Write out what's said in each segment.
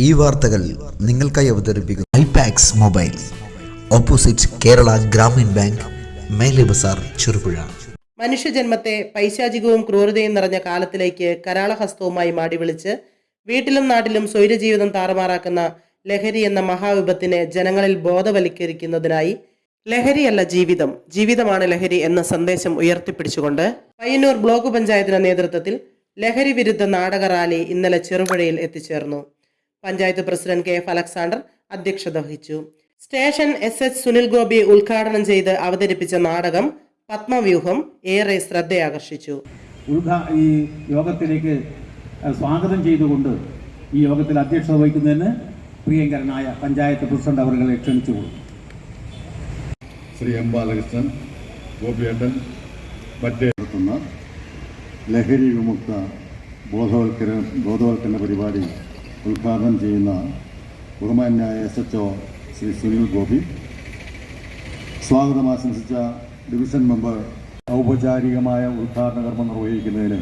ഈ വാർത്തകൾ നിങ്ങൾക്കായി അവതരിപ്പിക്കുന്നു iPax mobile. Opposite Kerala Gramin bank Mele Bazar Cherupuzha. മനുഷ്യജന്മത്തെ പൈശാചികവും ക്രൂരതയും നിറഞ്ഞ കാലത്തിലേക്ക് കരാളഹസ്തവുമായി മാടി വിളിച്ച് വീട്ടിലും നാട്ടിലും സ്വൈരജീവിതം താറുമാറാക്കുന്ന ലഹരി എന്ന മഹാവിപത്തിനെ ജനങ്ങളിൽ ബോധവൽക്കരിക്കുന്നതിനായി ലഹരിയല്ല ജീവിതം ജീവിതമാണ് ലഹരി എന്ന സന്ദേശം ഉയർത്തിപ്പിടിച്ചുകൊണ്ട് പയ്യന്നൂർ ബ്ലോക്ക് പഞ്ചായത്തിന്റെ നേതൃത്വത്തിൽ ലഹരി വിരുദ്ധ നാടക റാലി ഇന്നലെ ചെറുപുഴയിൽ എത്തിച്ചേർന്നു. Panchayat president K F Alexander അധ്യക്ഷത വഹിച്ചു. Station S H Sunil Gopi ഉദ്ഘാടനം ചെയ്ത് അവതരിപ്പിച്ച നാടകം പത്മവ്യൂഹം ഏറെ ശ്രദ്ധയാകർഷിച്ചു. ഈ യോഗത്തിലേക്ക് സ്വാഗതം ചെയ്തുകൊണ്ട് ഈ യോഗത്തിൽ അധ്യക്ഷത വഹിക്കുന്നതിന് പ്രിയങ്കരനായ പഞ്ചായത്ത് പ്രസിഡന്റ് അവരെ ക്ഷണിച്ചു കൊടുക്കും ശ്രീ എം ബാലകൃഷ്ണൻ ഗോപിയേട്ടൻ മറ്റേ നടത്തുന്ന ലഹരി വിമുക്ത ബോധവൽക്കരണ ബോധവൽക്കരണ പരിപാടി ഉദ്ഘാടനം ചെയ്യുന്ന ബഹുമാന്യായ S H O Shri Sunil Gopi. സ്വാഗതം ആശംസിച്ച ഡിവിഷൻ മെമ്പർ ഔപചാരികമായ ഉദ്ഘാടന കർമ്മം നിർവഹിക്കുന്നതിന്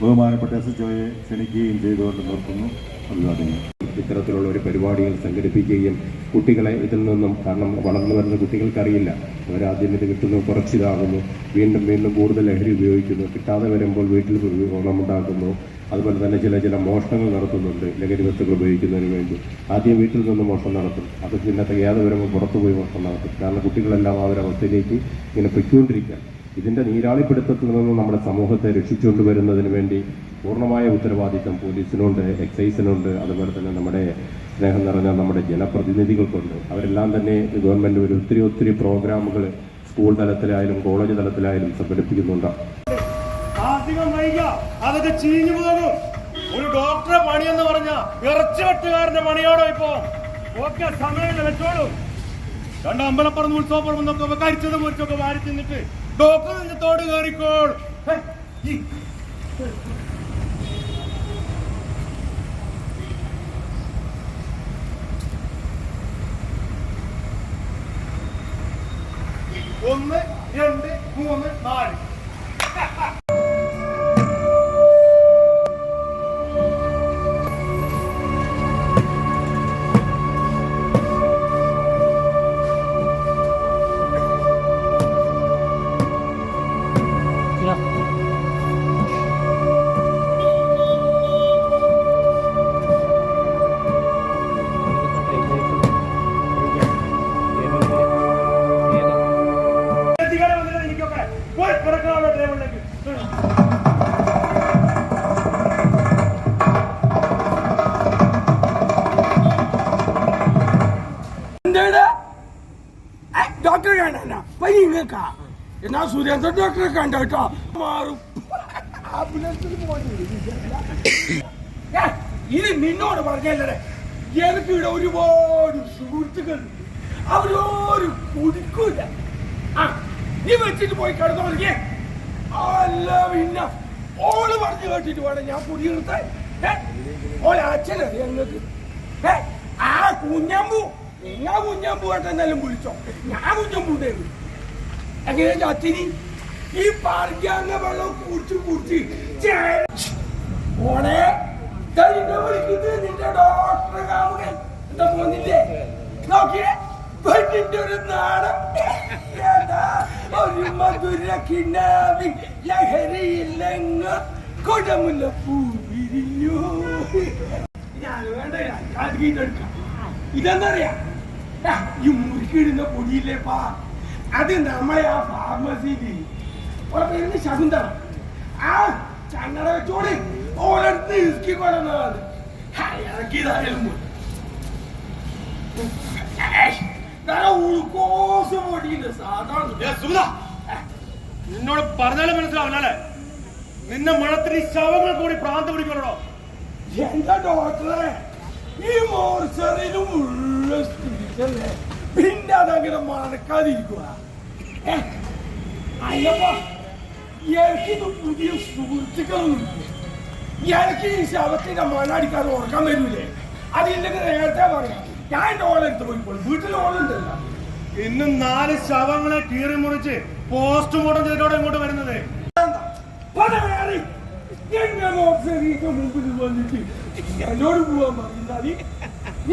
ബഹുമാനപ്പെട്ട എസ് എച്ച് ഒയെ ക്ഷണിക്കുകയും ചെയ്തുകൊണ്ട് നിർത്തുന്നു. അഭിവാദ്യങ്ങൾ. ഇത്തരത്തിലുള്ള ഒരു പരിപാടികൾ സംഘടിപ്പിക്കുകയും കുട്ടികളെ ഇതിൽ നിന്നും കാരണം വളർന്നു വരുന്ന കുട്ടികൾക്കറിയില്ല. അവരാദ്യം ഇത് കിട്ടുന്നു കുറച്ചിതാകുന്നു. വീണ്ടും വീണ്ടും കൂടുതൽ ലഹരി ഉപയോഗിക്കുന്നു. കിട്ടാതെ വരുമ്പോൾ വീട്ടിൽ ഗുണമുണ്ടാക്കുന്നു അതുപോലെ തന്നെ ചില ചില മോഷണങ്ങൾ നടത്തുന്നുണ്ട്. ലഹരി വസ്തുക്കൾ ഉപയോഗിക്കുന്നതിന് വേണ്ടി. ആദ്യം വീട്ടിൽ നിന്ന് മോഷണം നടത്തും. അത് പിന്നെ തികയാതെ പുറത്തു പോയി മോഷണം നടത്തും. കാരണം കുട്ടികളെല്ലാം ആ ഒരു അവസ്ഥയിലേക്ക് ഇങ്ങനെ പൊയ്ക്കൊണ്ടിരിക്കുക ഇതിന്റെ നീരാളിപ്പിടുത്തത്തിൽ നിന്ന് നമ്മുടെ സമൂഹത്തെ രക്ഷിച്ചുകൊണ്ട് വരുന്നതിന് വേണ്ടി പൂർണമായ ഉത്തരവാദിത്തം പോലീസിനുണ്ട് എക്സൈസിനുണ്ട്. അതുപോലെ തന്നെ നമ്മുടെ സ്നേഹം നിറഞ്ഞ നമ്മുടെ ജനപ്രതിനിധികൾക്കുണ്ട്. അവരെല്ലാം തന്നെ ഗവൺമെന്റ് ഒരു ഒത്തിരി ഒത്തിരി പ്രോഗ്രാമുകൾ സ്കൂൾ തലത്തിലായാലും കോളേജ് തലത്തിലായാലും സംഘടിപ്പിക്കുന്നുണ്ട്. അധികം വൈകിയ അതൊക്കെ ചീഞ്ഞു പോകും ഒരു ഡോക്ടറെ പണി എന്ന് പറഞ്ഞ ഇറച്ചി വെട്ടുകാരന്റെ പണിയാണോ ഇപ്പോ? ഒക്കെ സമയം വെച്ചോളൂ. രണ്ട് അമ്പലപ്പുറം ഉത്സവപ്പുറം എന്നൊക്കെ കരിച്ചത് മുറിച്ചൊക്കെ വാരി തിന്നിട്ട് ഡോക്ടർ നെഞ്ചത്തോട് കയറിക്കോൾ. ഒന്ന് സുരേന്ദ്രൻ ഡോക്ടറെ കണ്ട കേട്ടോ മാറും ഇത് നിന്നോട് പറഞ്ഞല്ലേ? എനിക്ക് ഇവിടെ ഒരുപാട് സുഹൃത്തുക്കൾ അവരോരും കുടിക്കൂല ആ നീ വെച്ചിട്ട് പോയി കിടന്നു പറഞ്ഞേ അല്ല പിന്നെ ഓൾ പറഞ്ഞു കേട്ടിട്ട് വേണം ഞാൻ കുടിയിരുത്താൻ ഓളെ അച്ഛനറിയാം നിങ്ങൾക്ക്. ഏ, ആ കുഞ്ഞമ്പു നിങ്ങൾ കുഞ്ഞമ്പു കേട്ടെന്നാലും വിളിച്ചോ. ഞാൻ കുഞ്ഞമ്പൂട്ടേ എങ്ങനെ ചാത്തിരി ഈ പാർക്കാന്ന വെള്ളം കുടിച്ച് കുടിച്ച് വിളിക്കുന്നത് നിന്റെ ഡോക്ടറെ കാമുകൻ. എന്താ പോന്നില്ലേ നോക്കിയേ പെണ്ണിന്റെ ഈ മുറുക്കിടുന്ന പൊടിയില്ലേ പാ? അത് നമ്മളെ ആ ഫാർമസിയിൽ ഓളെ ശകുന്തള. ആ ചങ്ങട വെച്ചോട് ഓളടുത്ത് ഇസ്കി കൊല്ലുന്നതാണ് ഉൾക്കോസ് സാധാരണ നിന്നോട് പറഞ്ഞാലും മനസ്സിലാവില്ല നിന്നെ മണത്തിന് ശവങ്ങൾ കൂടി പ്രാന്ത പിടിക്കണോ എന്താ ഡോക്ടറെ? ഈ മോർച്ചറിയിലും ഉള്ള സ്ഥിതിക്കല്ലേ? പിന്നെ അതങ്ങനെ മറക്കാതിരിക്കുക ഏ, അല്ലപ്പ എനിക്കിത് പുതിയ സുഹൃത്തുക്കളൊന്നും എനിക്ക് ഈ ശവത്തിന്റെ മണ്ണടിക്കാതെ ഉറക്കാൻ വരൂലേ അതില്ലെങ്കിൽ നേരത്തെ പറയാം. ഞാൻ എന്റെ ഓളെടുത്ത് പോയിക്കോളും. വീട്ടിൽ ഓളുണ്ടല്ലോ. ഇന്ന് നാല് ശവങ്ങളെ കീറി മുറിച്ച് പോസ്റ്റ്മോർട്ടം ചെയ്തോടെ ഇങ്ങോട്ട് വരുന്നത്. മുമ്പിൽ വന്നിട്ട് എന്നോട് പോവാൻ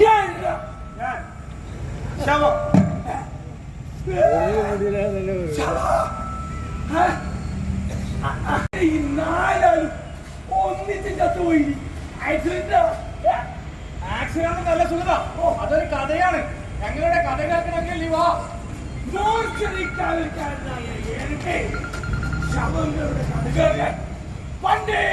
ആരാ? ഞാൻ. ശവം. ഈ നാലാളും ഒന്നിച്ച് ചത്തുപോയി ആക്സിഡന്റ് ആക്സിഡന്റ് നല്ല സുഖത അതൊരു കഥയാണ് ഞങ്ങളുടെ കഥ കേൾക്കണമെങ്കിൽ വാ മോർച്ചറിക്കാരനായ എനിക്ക് ശവങ്ങളുടെ കഥ കേൾക്കാൻ പണ്ടേ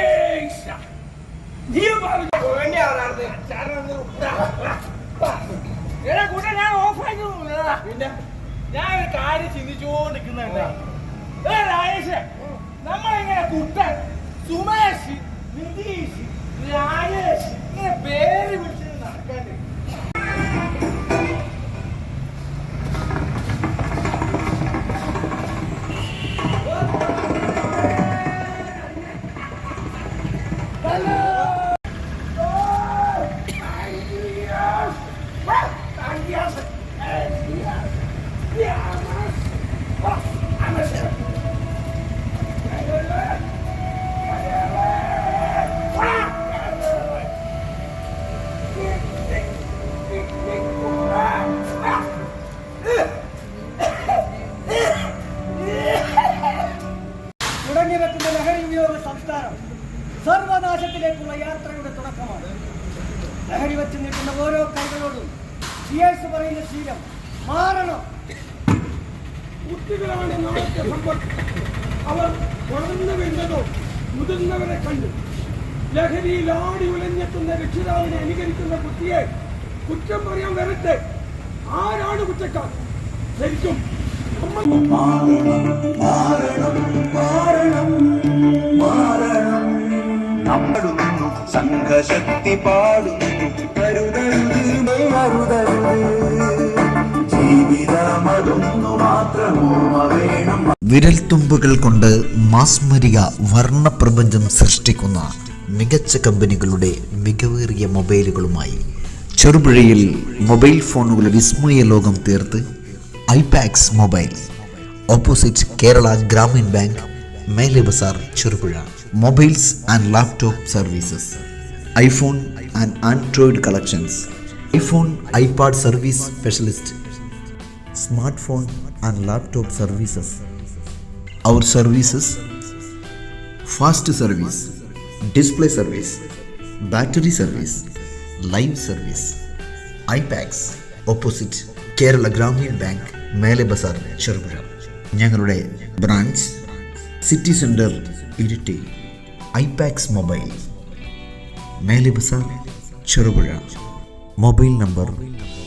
രാജേഷ് നമ്മളിങ്ങനെ കുട്ടൻ സുമേഷ് നിതീഷ് രാജേഷ് ഇങ്ങനെ പേര് വിളിച്ച് സംസ്കാരം. സർവനാശത്തിലേക്കുള്ള യാത്രയുടെ തുടക്കമാണ്. ലഹരി വെച്ച് നിൽക്കുന്ന ഓരോ കൈകളോടും സിയേഴ്സ് പറയുന്ന ശീലം മാറണം. കുട്ടികളാണ് നാളത്തെ സമ്പത്ത്. അവർ വളർന്നു മുതിർന്നവരെ കണ്ടു. ലഹരിയിൽ ആടി ഉലഞ്ഞെത്തുന്ന രക്ഷിതാവിനെ അനുകരിക്കുന്ന കുട്ടിയെ കുറ്റം പറയാൻ വരട്ടെ. ആരാണ് കുറ്റക്കാർ? ശരിക്കും നമ്മൾ പാടുന്നു വേണം വിരൽത്തുമ്പുകൾ കൊണ്ട് മാസ്മരിക വർണപ്രപഞ്ചം സൃഷ്ടിക്കുന്ന മികച്ച കമ്പനികളുടെ മികവേറിയ മൊബൈലുകളുമായി ചെറുപുഴയിൽ മൊബൈൽ ഫോണുകളുടെ വിസ്മയ ലോകം തീർത്ത് iPax mobile opposite Kerala Gramin bank Mele Bazar Cherupuzha mobiles and laptop services. IPhone and Android collections iPhone iPad service specialist smartphone and laptop services. Our services fast service, display service, battery service, live service, iPads opposite Kerala Gramin bank Mele Bazar Cherupuzha ഞങ്ങളുടെ branch city centre Iritty iPax mobile Mele Bazar Cherupuzha. Mobile number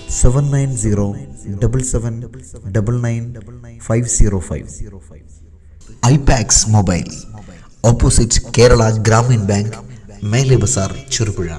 seven nine zero double seven double nine five zero five. IPax mobile opposite Kerala Gramin bank Mele Bazar Cherupuzha.